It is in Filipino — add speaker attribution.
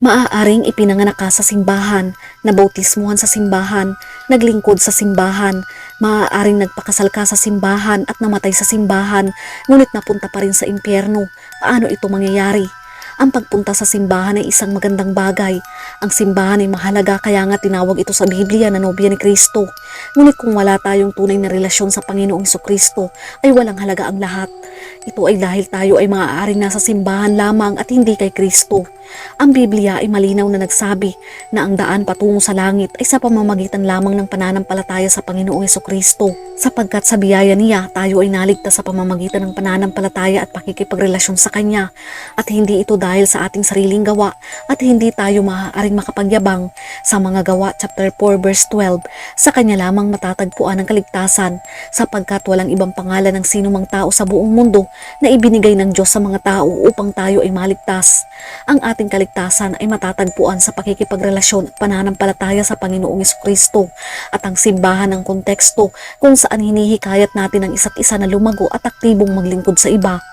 Speaker 1: Maaaring ipinanganak ka sa simbahan, nabautismuhan sa simbahan, naglingkod sa simbahan, maaaring nagpakasal ka sa simbahan at namatay sa simbahan, ngunit napunta pa rin sa impyerno. Paano ito mangyayari? Ang pagpunta sa simbahan ay isang magandang bagay. Ang simbahan ay mahalaga kaya nga tinawag ito sa Biblia na nobya ni Kristo. Ngunit kung wala tayong tunay na relasyon sa Panginoong Kristo, ay walang halaga ang lahat. Ito ay dahil tayo ay maaaring nasa simbahan lamang at hindi kay Kristo. Ang Biblia ay malinaw na nagsabi na ang daan patungo sa langit ay sa pamamagitan lamang ng pananampalataya sa Panginoong Kristo. Sapagkat sa biyaya niya, tayo ay naligtas sa pamamagitan ng pananampalataya at pakikipagrelasyon sa Kanya. At hindi ito dahil sa ating sariling gawa at hindi tayo maaaring makapagyabang sa mga gawa chapter 4 verse 12 sa Kanya lamang matatagpuan ang kaligtasan sapagkat walang ibang pangalan ng sinumang tao sa buong mundo na ibinigay ng Diyos sa mga tao upang tayo ay maligtas. Ang ating kaligtasan ay matatagpuan sa pakikipagrelasyon at pananampalataya sa Panginoong Kristo at ang simbahan ng konteksto kung saan hinihikayat natin ang isa't isa na lumago at aktibong maglingkod sa iba